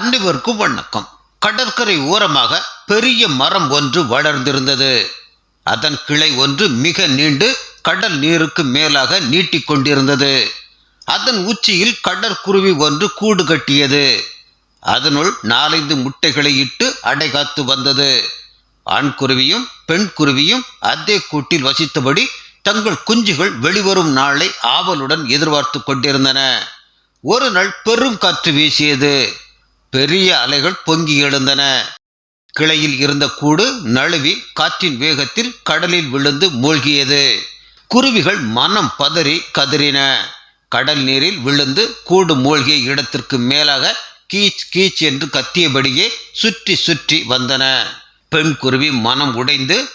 அனைவருக்கும் வணக்கம். கடற்கரை ஓரமாக பெரிய மரம் ஒன்று வளர்ந்திருந்தது. அதன் கிளை ஒன்று மிக நீண்டு கடல் நீருக்கு மேலாக நீட்டிக்கொண்டிருந்தது அதன் உச்சியில் கடற்குருவி ஒன்று கூடு கட்டியது. அதனுள் நாலைந்து முட்டைகளை இட்டு அடைகாத்து வந்தது. ஆண் குருவியும் பெண் குருவியும் அதே கூட்டில் வசித்தபடி தங்கள் குஞ்சுகள் வெளிவரும் நாளை ஆவலுடன் எதிர்பார்த்து கொண்டிருந்தன. ஒரு நாள் பெரும் காற்று வீசியது. பெரிய அலைகள் பொங்கி எழுந்தன. கிளையில் இருந்த கூடு நழுவி காற்றின் வேகத்தில் கடலில் விழுந்து மூழ்கியது. குருவிகள் மனம் பதறி கதறின. கடல் நீரில் விழுந்து கூடு மூழ்கிய இடத்திற்கு மேலாக கீச் கீச் என்று கத்தியபடியே சுற்றி சுற்றி வந்தன. பெண் குருவி மனம் உடைந்து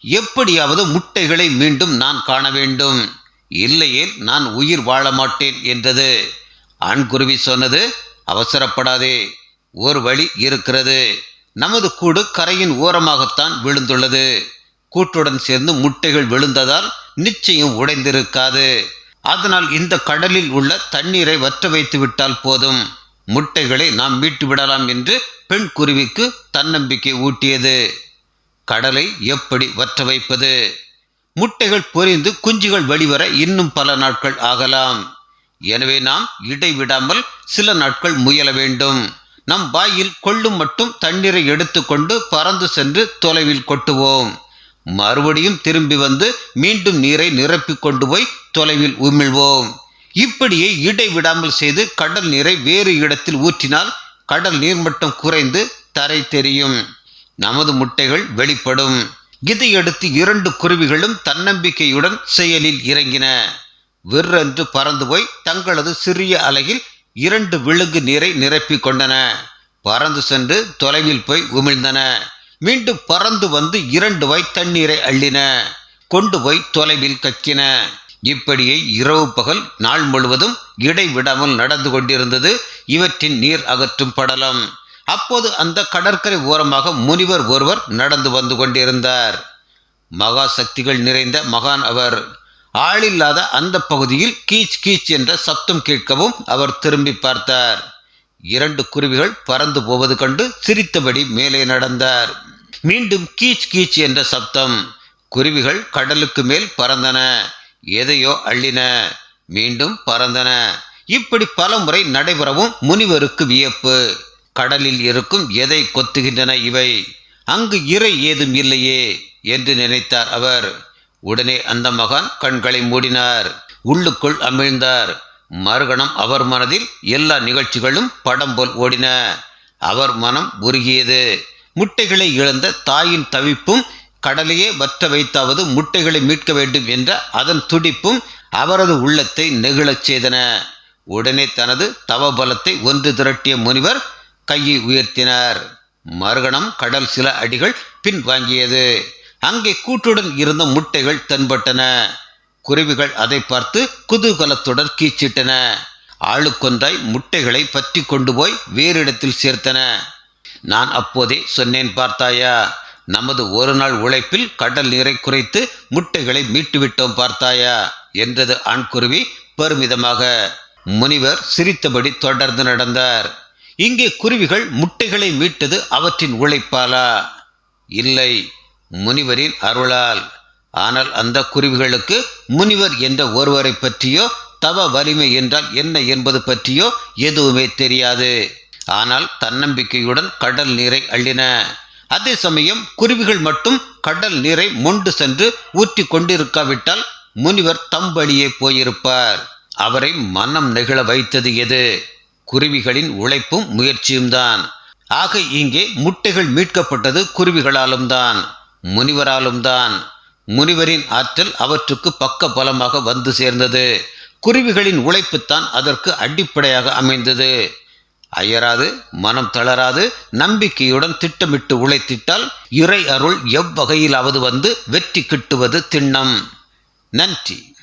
எப்படியாவது முட்டைகளை மீண்டும் நான் காண வேண்டும். இல்லையேல் நான் உயிர் வாழ மாட்டேன் என்றது. ஆண்குருவி சொன்னது அவசரப்படாதே. ஒரு வழி இருக்கிறது. நமது கூடு கரையின் ஓரமாகத்தான் விழுந்துள்ளது. கூட்டுடன் சேர்ந்து முட்டைகள் விழுந்ததால் நிச்சயம் உடைந்திருக்காது. அதனால் இந்த கடலில் உள்ள தண்ணீரை வற்ற வைத்து விட்டால் போதும். முட்டைகளை நாம் மீட்டு விடலாம் என்று பெண் குருவிக்கு தன்னம்பிக்கை ஊட்டியது. கடலை எப்படி வற்ற வைப்பது? முட்டைகள் பொரிந்து குஞ்சுகள் வெளிவர இன்னும் பல நாட்கள் ஆகலாம். எனவே நாம் இடைவிடாமல் சில நாட்கள் முயல வேண்டும். நம் வாயில் கொள்ளும் மட்டும் தண்ணீரை எடுத்துக்கொண்டு பறந்து சென்று தொலைவில் கொட்டுவோம். மறுபடியும் திரும்பி வந்து மீண்டும் நீரை நிரப்பிக் கொண்டு போய் தொலைவில் உமிழ்வோம். இப்படியே இடைவிடாமல் செய்து கடல் நீரை வேறு இடத்தில் ஊற்றினால் கடல் நீர்மட்டம் குறைந்து தரை தெரியும். நமது முட்டைகள் வெளிப்படும். இதையடுத்து இரண்டு குருவிகளும் தன்னம்பிக்கையுடன் செயலில் இறங்கின. விற்றென்று பறந்து போய் தங்களது சிறிய அலகில் இரண்டு விழுங்கு நீரை நிரப்பிக் கொண்டன. பறந்து சென்று தொலைவில் போய் உமிழ்ந்தன. மீண்டும் பறந்து வந்து இரண்டு வாய் தண்ணீரை அள்ளின. கொண்டு போய் தொலைவில் கக்கின. இப்படியே இரவு பகல் நாள் முழுவதும் இடைவிடாமல் நடந்து கொண்டிருந்தது இவற்றின் நீர் அகற்றும் படலம். அப்போது அந்த கடற்கரை ஓரமாக முனிவர் ஒருவர் நடந்து வந்து கொண்டிருந்தார். மகா சக்திகள் நிறைந்த மகான் அவர். ஆளில்லாத அந்த பகுதியில் கீச் கீச் என்ற சப்தம் கேட்கவும் அவர் திரும்பி பார்த்தார். இரண்டு குருவிகள் பறந்து போவது கண்டு சிரித்தபடி மேலே நடந்தார். மீண்டும் கீச் கீச் என்ற சப்தம் குருவிகள் கடலுக்கு மேல் பறந்தன. எதையோ அள்ளின. மீண்டும் பறந்தன. இப்படி பல முறை நடைபெறவும் முனிவருக்கு வியப்பு. கடலில் இருக்கும் எதை கொத்துகின்றன இவை? அங்கு இறை ஏதும் இல்லையே என்று நினைத்தார் அவர். உடனே அந்த மகான் கண்களை மூடினார். உள்ளுக்குள் அமிழ்ந்தார். மறுகணம் அவர் மனதில் எல்லா நிகழ்ச்சிகளும் படம் போல் ஓடின. அவர் மனம் உருகியது. முட்டைகளை இழந்த தாயின் தவிப்பும் கடலையே வற்ற வைத்தாவது முட்டைகளை மீட்க வேண்டும் என்ற அதன் துடிப்பும் அவரது உள்ளத்தை நெகிழச் செய்தன. உடனே தனது தவபலத்தை ஒன்று திரட்டிய முனிவர் கையை உயர்த்தினார். மறுகணம் கடல் சில அடிகள் பின் வாங்கியது. அங்கே கூட்டுடன் இருந்த முட்டைகள் தென்பட்டன. குருவிகள் அதை பார்த்து குதூகலத்துடன் கீச்சிட்டன. ஆளுக்கொன்றாய் முட்டைகளை பற்றி கொண்டு போய் வேறு இடத்தில் சேர்த்தன. நான் அப்போதே சொன்னேன் பார்த்தாயா? நமது ஒரு நாள் உழைப்பில் கடல் நீரை குறைத்து முட்டைகளை மீட்டுவிட்டோம் பார்த்தாயா? என்றது ஆண்குருவி பெருமிதமாக. முனிவர் சிரித்தபடி தொடர்ந்து நடந்தார். இங்கே குருவிகள் முட்டைகளை மீட்டது அவற்றின் உழைப்பாலா? இல்லை. முனிவரின் அருளால். ஆனால் அந்த குருவிகளுக்கு முனிவர் என்ற ஒருவரை பற்றியோ தவ வலிமை என்றால் என்ன என்பது பற்றியோ எதுவுமே தெரியாது. ஆனால் தன்னம்பிக்கையுடன் கடல் நீரை அள்ளின. அதே சமயம் குருவிகள் மட்டும் கடல் நீரை மொண்டு சென்று ஊற்றி கொண்டிருக்காவிட்டால் முனிவர் தம்படியே போயிருப்பார். அவரை மனம் நெகிழ வைத்தது எது? குருவிகளின் உழைப்பும் முயற்சியும் தான் ஆக இங்கே முட்டைகள் மீட்கப்பட்டது குருவிகளாலும் தான் முனிவராலும் தான். முனிவரின் ஆற்றல் அவற்றுக்கு பக்க பலமாக வந்து சேர்ந்தது. குருவிகளின் உழைப்புத்தான் அதற்கு அடிப்படையாக அமைந்தது. அயராது மனம் தளராது நம்பிக்கையுடன் திட்டமிட்டு உழைத்திட்டால் இறை அருள் எவ்வகையிலாவது வந்து வெற்றி கிட்டுவது திண்ணம். நன்றி.